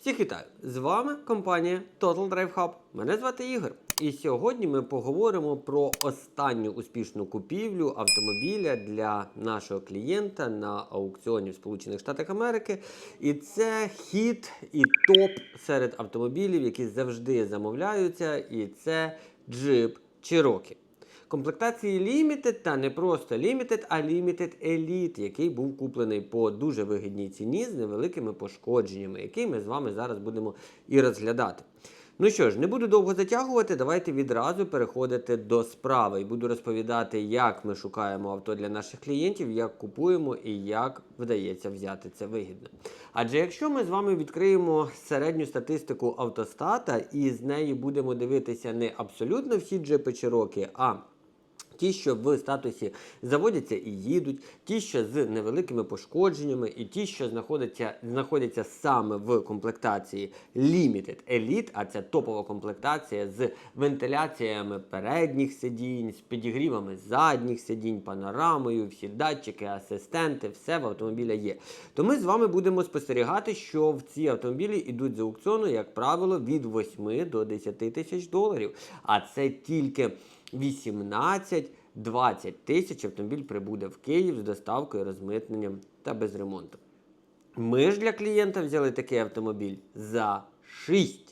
Всіх вітаю! З вами компанія Total Drive Hub. Мене звати Ігор. І сьогодні ми поговоримо про останню успішну купівлю автомобіля для нашого клієнта на аукціоні в Сполучених Штатах Америки. І це хід і топ серед автомобілів, які завжди замовляються. І це Jeep Cherokee. Комплектації Limited та не просто Limited, а Limited Elite, який був куплений по дуже вигідній ціні з невеликими пошкодженнями, який ми з вами зараз будемо і розглядати. Ну що ж, не буду довго затягувати, давайте відразу переходити до справи і буду розповідати, як ми шукаємо авто для наших клієнтів, як купуємо і як вдається взяти це вигідно. Адже якщо ми з вами відкриємо середню статистику автостата і з неї будемо дивитися не абсолютно всі джипи Cherokee, а Ті, що в статусі заводяться і їдуть, ті, що з невеликими пошкодженнями, і ті, що знаходяться, знаходяться саме в комплектації Limited Elite, а це топова комплектація з вентиляціями передніх сидінь, з підігрівами задніх сидінь, панорамою, всі датчики, асистенти, все в автомобіля є. То ми з вами будемо спостерігати, що в ці автомобілі йдуть з аукціону, як правило, від 8 до 10 тисяч доларів. А це тільки 18-20 тисяч автомобіль прибуде в Київ з доставкою, розмитненням та без ремонту. Ми ж для клієнта взяли такий автомобіль за 6.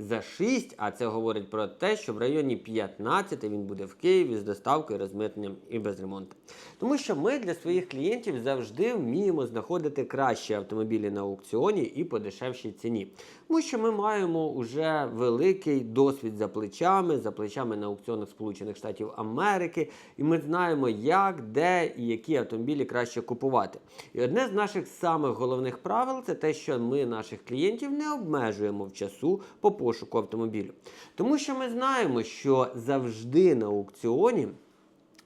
За 6, а це говорить про те, що в районі 15 він буде в Києві з доставкою, розмитненням і без ремонту. Тому що ми для своїх клієнтів завжди вміємо знаходити кращі автомобілі на аукціоні і по дешевшій ціні. Тому що ми маємо вже великий досвід за плечами, за плечами на аукціонах Сполучених Штатів Америки, і ми знаємо, як, де і які автомобілі краще купувати. І одне з наших самих головних правил це те, що ми наших клієнтів не обмежуємо в часу по пошуку автомобілю. Тому що ми знаємо, що завжди на аукціоні.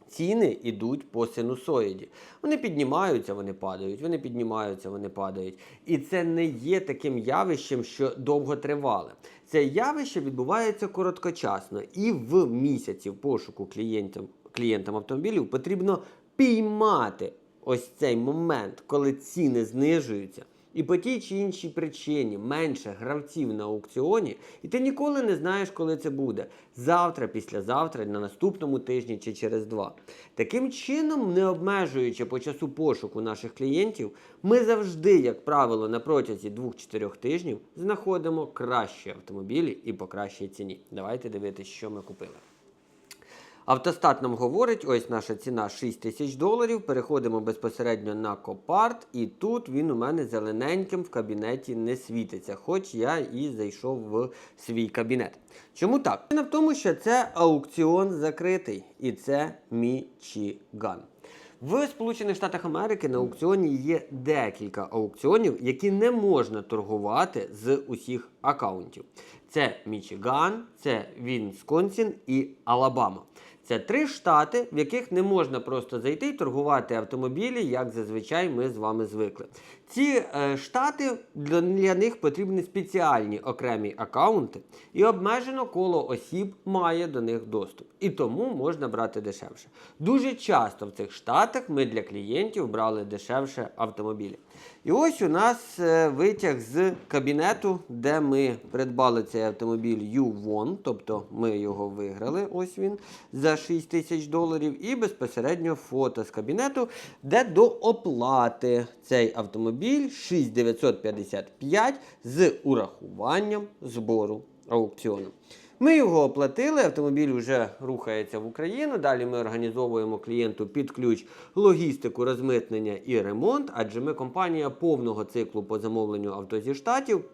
Ціни йдуть по синусоїді. Вони піднімаються, вони падають, вони піднімаються, вони падають. І це не є таким явищем, що довго тривале. Це явище відбувається короткочасно. І в місяці пошуку клієнтам, клієнтам автомобілів потрібно піймати ось цей момент, коли ціни знижуються. І по тій чи іншій причині менше гравців на аукціоні, і ти ніколи не знаєш, коли це буде. Завтра, післязавтра, на наступному тижні чи через два. Таким чином, не обмежуючи по часу пошуку наших клієнтів, ми завжди, як правило, на протязі 2-4 тижнів знаходимо кращі автомобілі і по кращій ціні. Давайте дивитися, що ми купили. Автостат нам говорить, ось наша ціна 6 тисяч доларів. Переходимо безпосередньо на Копарт, і тут він у мене зелененьким в кабінеті не світиться, хоч я і зайшов в свій кабінет. Чому так? Причина в тому, що це аукціон закритий, і це Мічіган. В Сполучених Штатах Америки на аукціоні є декілька аукціонів, які не можна торгувати з усіх акаунтів. Це Мічиган, це Вінсконсін і Алабама. Це три штати, в яких не можна просто зайти і торгувати автомобілі, як зазвичай ми з вами звикли. Ці е, штати для, для них потрібні спеціальні окремі акаунти, і обмежено коло осіб має до них доступ. І тому можна брати дешевше. Дуже часто в цих штатах ми для клієнтів брали дешевше автомобілі. І ось у нас е, витяг з кабінету, де ми придбали цей автомобіль U1, тобто ми його виграли, ось він, за 6 тисяч доларів, і безпосередньо фото з кабінету, де до оплати цей автомобіль 6955 з урахуванням збору аукціону. Ми його оплатили, автомобіль вже рухається в Україну. Далі ми організовуємо клієнту під ключ логістику, розмитнення і ремонт, адже ми компанія повного циклу по замовленню авто зі штатів.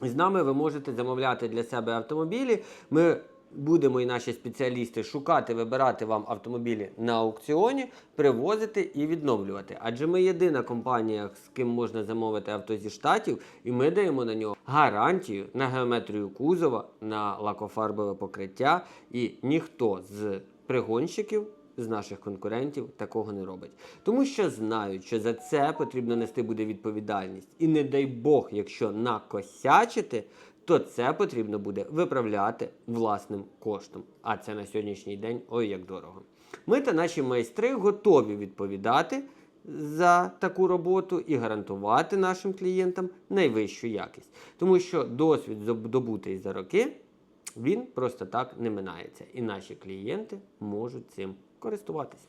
З нами ви можете замовляти для себе автомобілі. Ми будемо і наші спеціалісти шукати, вибирати вам автомобілі на аукціоні, привозити і відновлювати. Адже ми єдина компанія, з ким можна замовити авто зі штатів, і ми даємо на нього гарантію на геометрію кузова, на лакофарбове покриття. І ніхто з пригонщиків. З наших конкурентів такого не робить. Тому що знають, що за це потрібно нести буде відповідальність. І не дай Бог, якщо накосячити, то це потрібно буде виправляти власним коштом. А це на сьогоднішній день ой як дорого. Ми та наші майстри готові відповідати за таку роботу і гарантувати нашим клієнтам найвищу якість. Тому що досвід здобутий за роки, він просто так не минається. І наші клієнти можуть цим користуватися.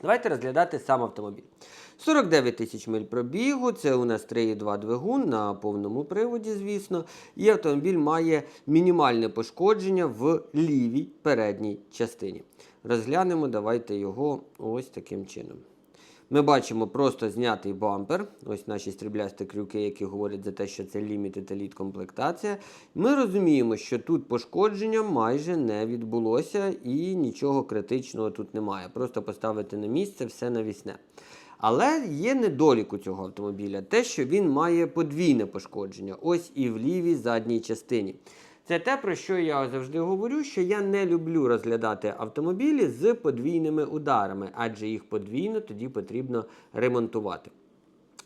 Давайте розглядати сам автомобіль. 49 тисяч миль пробігу, це у нас 3,2 двигун на повному приводі, звісно. І автомобіль має мінімальне пошкодження в лівій передній частині. Розглянемо, давайте його ось таким чином. Ми бачимо просто знятий бампер. Ось наші стріблясті крюки, які говорять за те, що це Limited Elite комплектація. Ми розуміємо, що тут пошкодження майже не відбулося і нічого критичного тут немає. Просто поставити на місце все навісне. Але є недолік у цього автомобіля, те, що він має подвійне пошкодження, ось і в лівій задній частині. Це те, про що я завжди говорю, що я не люблю розглядати автомобілі з подвійними ударами, адже їх подвійно тоді потрібно ремонтувати.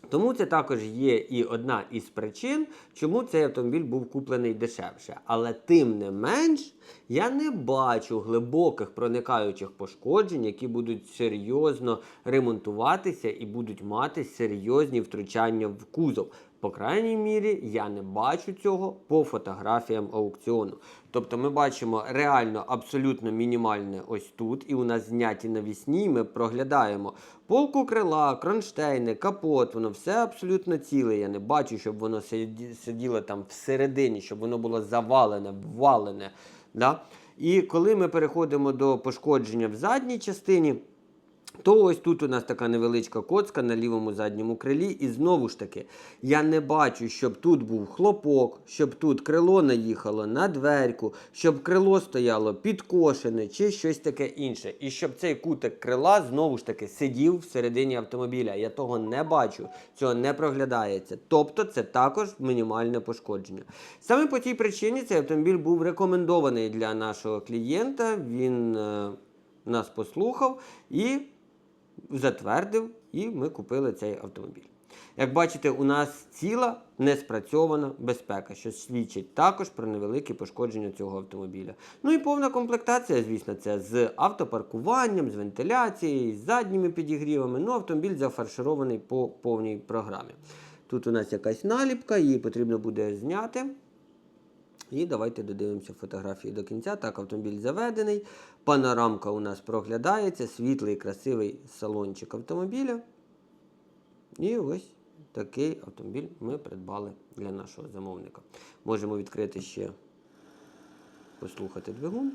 Тому це також є і одна із причин, чому цей автомобіль був куплений дешевше. Але тим не менш, я не бачу глибоких проникаючих пошкоджень, які будуть серйозно ремонтуватися і будуть мати серйозні втручання в кузов. По крайній мірі, я не бачу цього по фотографіям аукціону. Тобто ми бачимо реально абсолютно мінімальне ось тут, і у нас зняті навісні, ми проглядаємо полку крила, кронштейни, капот, воно все абсолютно ціле. Я не бачу, щоб воно сиділо там всередині, щоб воно було завалене, ввалене. Да? І коли ми переходимо до пошкодження в задній частині, то ось тут у нас така невеличка коцка на лівому задньому крилі. І знову ж таки, я не бачу, щоб тут був хлопок, щоб тут крило наїхало на дверку, щоб крило стояло підкошене чи щось таке інше. І щоб цей кутик крила знову ж таки сидів всередині автомобіля. Я того не бачу, цього не проглядається. Тобто це також мінімальне пошкодження. Саме по тій причині цей автомобіль був рекомендований для нашого клієнта. Він е, нас послухав і затвердив, і ми купили цей автомобіль. Як бачите, у нас ціла неспрацьована безпека, що свідчить також про невеликі пошкодження цього автомобіля. Ну і повна комплектація, звісно, це з автопаркуванням, з вентиляцією, з задніми підігрівами. Ну, автомобіль зафарширований по повній програмі. Тут у нас якась наліпка, її потрібно буде зняти. І давайте додивимося фотографії до кінця. Так, автомобіль заведений. Панорамка у нас проглядається, світлий, красивий салончик автомобіля. І ось такий автомобіль ми придбали для нашого замовника. Можемо відкрити ще, послухати двигун.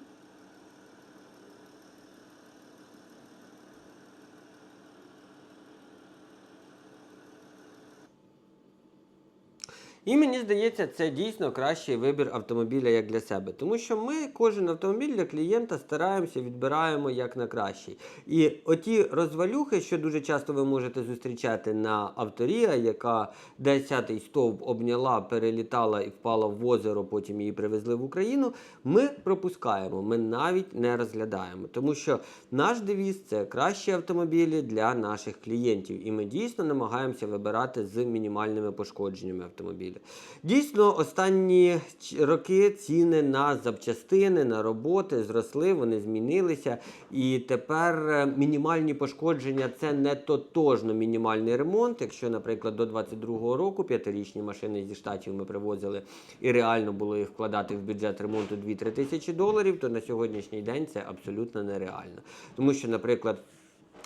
І мені здається, це дійсно кращий вибір автомобіля як для себе. Тому що ми кожен автомобіль для клієнта стараємося відбираємо як на кращий. І оті розвалюхи, що дуже часто ви можете зустрічати на авторія, яка 10-й стовп обняла, перелітала і впала в озеро, потім її привезли в Україну. Ми пропускаємо, ми навіть не розглядаємо. Тому що наш девіз це кращі автомобілі для наших клієнтів. І ми дійсно намагаємося вибирати з мінімальними пошкодженнями автомобіля. Дійсно, останні роки ціни на запчастини, на роботи зросли, вони змінилися. І тепер е, мінімальні пошкодження це не тотожно мінімальний ремонт. Якщо, наприклад, до 22-го року п'ятирічні машини зі штатів ми привозили і реально було їх вкладати в бюджет ремонту 2-3 тисячі доларів, то на сьогоднішній день це абсолютно нереально. Тому що, наприклад,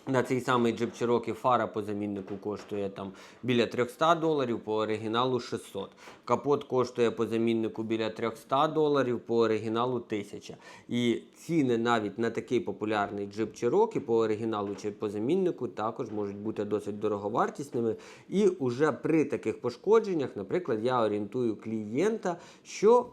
на цей самий Jeep Cherokee фара по заміннику коштує там біля 300 доларів, по оригіналу 600. Капот коштує по заміннику біля 300 доларів, по оригіналу 1000. І ціни навіть на такий популярний Jeep Cherokee по оригіналу чи по заміннику також можуть бути досить дороговартісними. І уже при таких пошкодженнях, наприклад, я орієнтую клієнта, що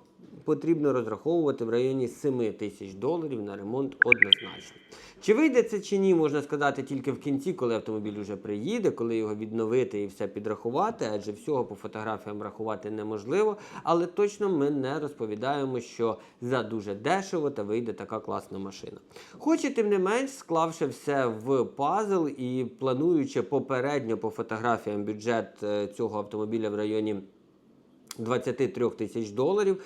потрібно розраховувати в районі 7 тисяч доларів на ремонт однозначно. Чи вийде це чи ні, можна сказати тільки в кінці, коли автомобіль вже приїде, коли його відновити і все підрахувати, адже всього по фотографіям рахувати неможливо. Але точно ми не розповідаємо, що за дуже дешево та вийде така класна машина. Хоч і тим не менш, склавши все в пазл і плануючи попередньо по фотографіям бюджет е, цього автомобіля в районі 23 тисяч доларів.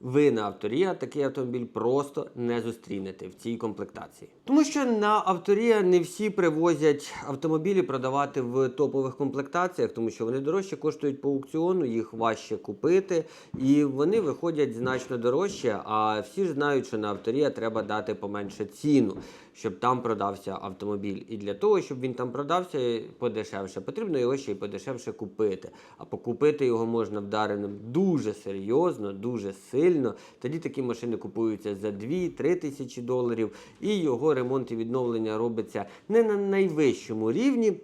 ви на авторія такий автомобіль просто не зустрінете в цій комплектації. Тому що на авторія не всі привозять автомобілі продавати в топових комплектаціях, тому що вони дорожче коштують по аукціону, їх важче купити, і вони виходять значно дорожче. А всі ж знають, що на авторія треба дати поменше ціну, щоб там продався автомобіль. І для того, щоб він там продався подешевше, потрібно його ще й подешевше купити. А покупити його можна вдареним дуже серйозно, дуже сильно. Тоді такі машини купуються за 2-3 тисячі доларів, і його ремонт і відновлення робиться не на найвищому рівні.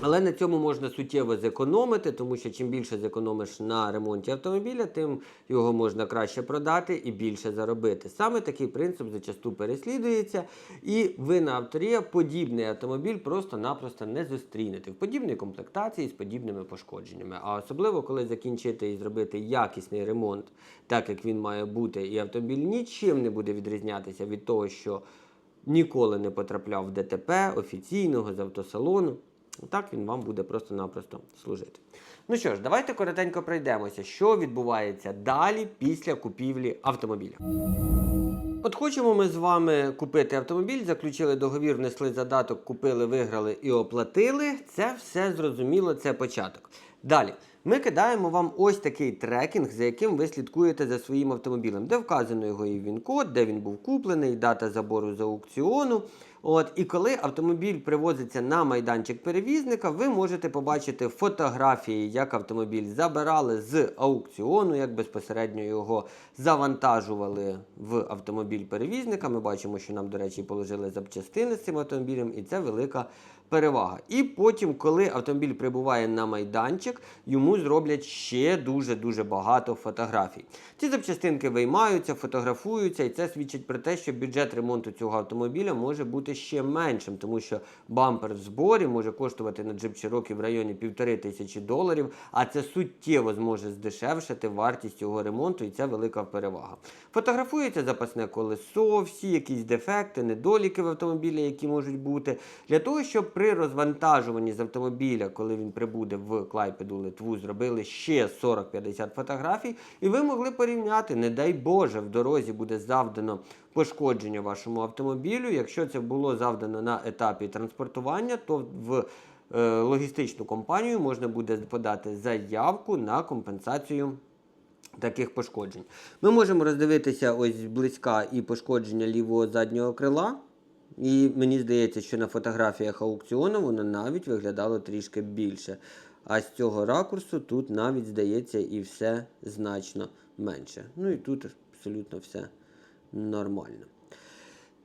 Але на цьому можна суттєво зекономити, тому що чим більше зекономиш на ремонті автомобіля, тим його можна краще продати і більше заробити. Саме такий принцип зачасту переслідується, і ви на авторія подібний автомобіль просто-напросто не зустрінете в подібній комплектації з подібними пошкодженнями. А особливо, коли закінчити і зробити якісний ремонт, так як він має бути, і автомобіль нічим не буде відрізнятися від того, що ніколи не потрапляв в ДТП офіційного з автосалону. Так він вам буде просто-напросто служити. Ну що ж, давайте коротенько пройдемося, що відбувається далі після купівлі автомобіля. От хочемо ми з вами купити автомобіль, заключили договір, внесли задаток, купили, виграли і оплатили. Це все зрозуміло, це початок. Далі. Ми кидаємо вам ось такий трекінг, за яким ви слідкуєте за своїм автомобілем, де вказано його і він-код, де він був куплений, дата забору з аукціону. От, і коли автомобіль привозиться на майданчик перевізника, ви можете побачити фотографії, як автомобіль забирали з аукціону, як безпосередньо його завантажували в автомобіль перевізника. Ми бачимо, що нам, до речі, положили запчастини з цим автомобілем, і це велика перевага. І потім, коли автомобіль прибуває на майданчик, йому зроблять ще дуже-дуже багато фотографій. Ці запчастинки виймаються, фотографуються, і це свідчить про те, що бюджет ремонту цього автомобіля може бути ще меншим, тому що бампер в зборі може коштувати на джип Cherokee в районі півтори тисячі доларів, а це суттєво зможе здешевшити вартість його ремонту, і це велика перевага. Фотографується запасне колесо, всі якісь дефекти, недоліки в автомобілі, які можуть бути, для того, щоб при розвантажуванні з автомобіля, коли він прибуде в Клайпеду Литву, зробили ще 40-50 фотографій, і ви могли порівняти, не дай Боже, в дорозі буде завдано пошкодження вашому автомобілю. Якщо це було завдано на етапі транспортування, то в е, логістичну компанію можна буде подати заявку на компенсацію. Таких пошкоджень. Ми можемо роздивитися ось близька і пошкодження лівого заднього крила. І мені здається, що на фотографіях аукціону воно навіть виглядало трішки більше. А з цього ракурсу тут навіть здається і все значно менше. Ну і тут абсолютно все нормально.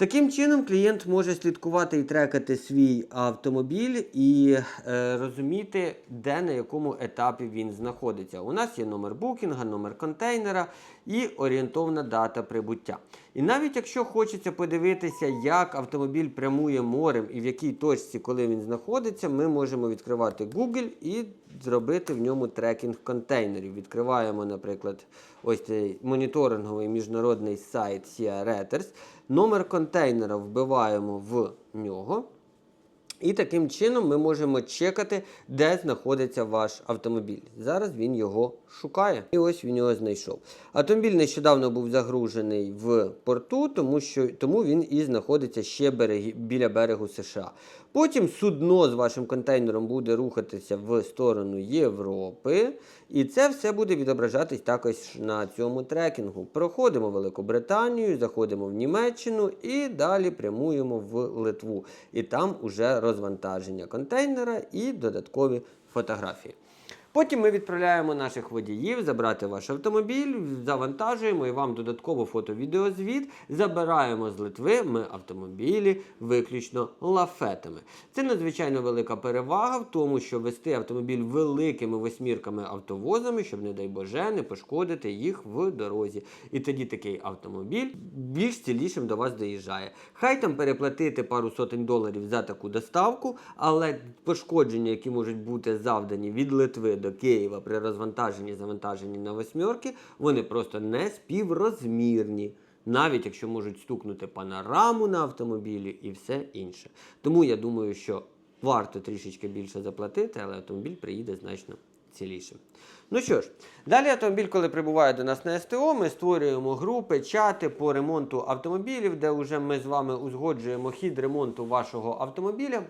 Таким чином, клієнт може слідкувати і трекати свій автомобіль і е, розуміти, де на якому етапі він знаходиться. У нас є номер букінга, номер контейнера і орієнтовна дата прибуття. І навіть якщо хочеться подивитися, як автомобіль прямує морем і в якій точці, коли він знаходиться, ми можемо відкривати Google і зробити в ньому трекінг контейнерів. Відкриваємо, наприклад, ось цей моніторинговий міжнародний сайт Sea Reuters. Номер контейнера вбиваємо в нього. І таким чином ми можемо чекати, де знаходиться ваш автомобіль. Зараз він його шукає. І ось він його знайшов. Автомобіль нещодавно був загружений в порту, тому що тому він і знаходиться ще береги біля берегу США. Потім судно з вашим контейнером буде рухатися в сторону Європи, і це все буде відображатись також на цьому трекінгу. Проходимо Великобританію, заходимо в Німеччину і далі прямуємо в Литву. І там уже розвантаження контейнера і додаткові фотографії. Потім ми відправляємо наших водіїв забрати ваш автомобіль, завантажуємо і вам додатково фото-відеозвіт. Забираємо з Литви ми автомобілі виключно лафетами. Це надзвичайно велика перевага в тому, що вести автомобіль великими восьмірками автовозами, щоб, не дай Боже, не пошкодити їх в дорозі. І тоді такий автомобіль більш цілішим до вас доїжджає. Хай там переплатити пару сотень доларів за таку доставку, але пошкодження, які можуть бути завдані від Литви до Києва при розвантаженні завантаженні на восьмерки, вони просто не співрозмірні. Навіть якщо можуть стукнути панораму на автомобілі і все інше. Тому я думаю, що варто трішечки більше заплатити, але автомобіль приїде значно цілішим. Ну що ж, далі автомобіль, коли прибуває до нас на СТО, ми створюємо групи, чати по ремонту автомобілів, де вже ми з вами узгоджуємо хід ремонту вашого автомобіля.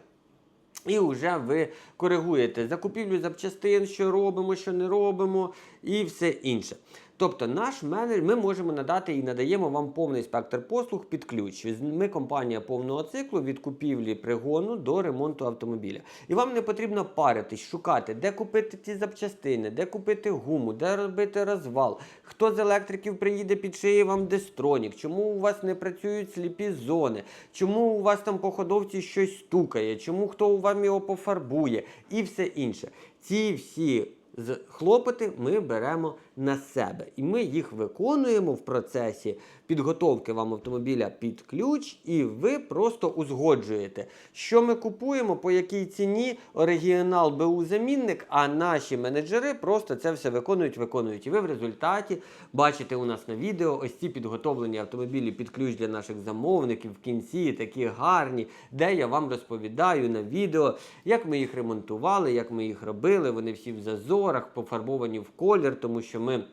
І вже ви коригуєте закупівлю запчастин, що робимо, що не робимо, і все інше. Тобто, наш менеджер, ми можемо надати і надаємо вам повний спектр послуг під ключ. Ми компанія повного циклу від купівлі пригону до ремонту автомобіля. І вам не потрібно паритись, шукати, де купити ті запчастини, де купити гуму, де робити розвал, хто з електриків приїде під шиї вам дестронік, чому у вас не працюють сліпі зони, чому у вас там по ходовці щось стукає, чому хто у вам його пофарбує і все інше. Ці всі хлопоти ми беремо на себе. І ми їх виконуємо в процесі підготовки вам автомобіля під ключ, і ви просто узгоджуєте, що ми купуємо, по якій ціні, оригінал БУ замінник, а наші менеджери просто це все виконують, виконують. І ви в результаті бачите у нас на відео ось ці підготовлені автомобілі під ключ для наших замовників в кінці, такі гарні, де я вам розповідаю на відео, як ми їх ремонтували, як ми їх робили. Вони всі в зазорах, пофарбовані в колір, тому що ми.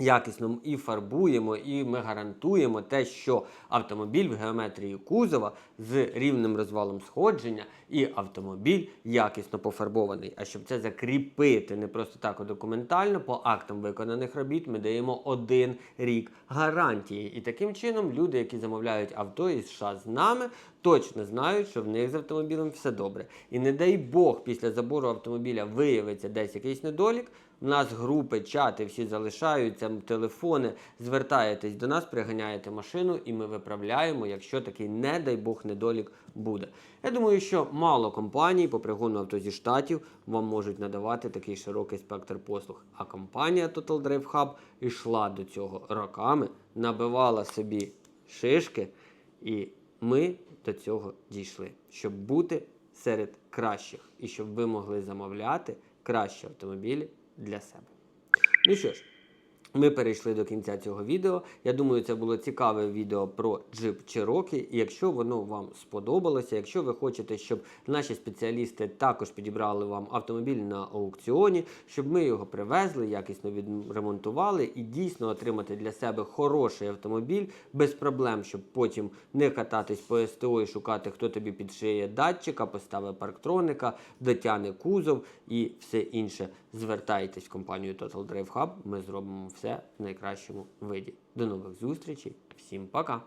Якісно і фарбуємо, і ми гарантуємо те, що автомобіль в геометрії кузова з рівним розвалом сходження, і автомобіль якісно пофарбований. А щоб це закріпити не просто так а документально, по актам виконаних робіт ми даємо один рік гарантії. І таким чином люди, які замовляють авто із США з нами, точно знають, що в них з автомобілем все добре. І не дай Бог, після забору автомобіля виявиться десь якийсь недолік. У нас групи, чати, всі залишаються, телефони. Звертаєтесь до нас, приганяєте машину, і ми виправляємо, якщо такий, не дай Бог, недолік буде. Я думаю, що мало компаній по пригону авто зі штатів вам можуть надавати такий широкий спектр послуг. А компанія Total Drive Hub йшла до цього роками, набивала собі шишки, і ми до цього дійшли, щоб бути серед кращих і щоб ви могли замовляти кращі автомобілі для себе. Ну що ж, ми перейшли до кінця цього відео. Я думаю, це було цікаве відео про джип Cherokee. І якщо воно вам сподобалося, якщо ви хочете, щоб наші спеціалісти також підібрали вам автомобіль на аукціоні, щоб ми його привезли, якісно відремонтували і дійсно отримати для себе хороший автомобіль без проблем, щоб потім не кататись по СТО і шукати, хто тобі підшиє датчика, поставить парктроника, дотягне кузов і все інше. Звертайтесь в компанію Total Drive Hub, ми зробимо все в найкращому виді. До нових зустрічей, всім пока!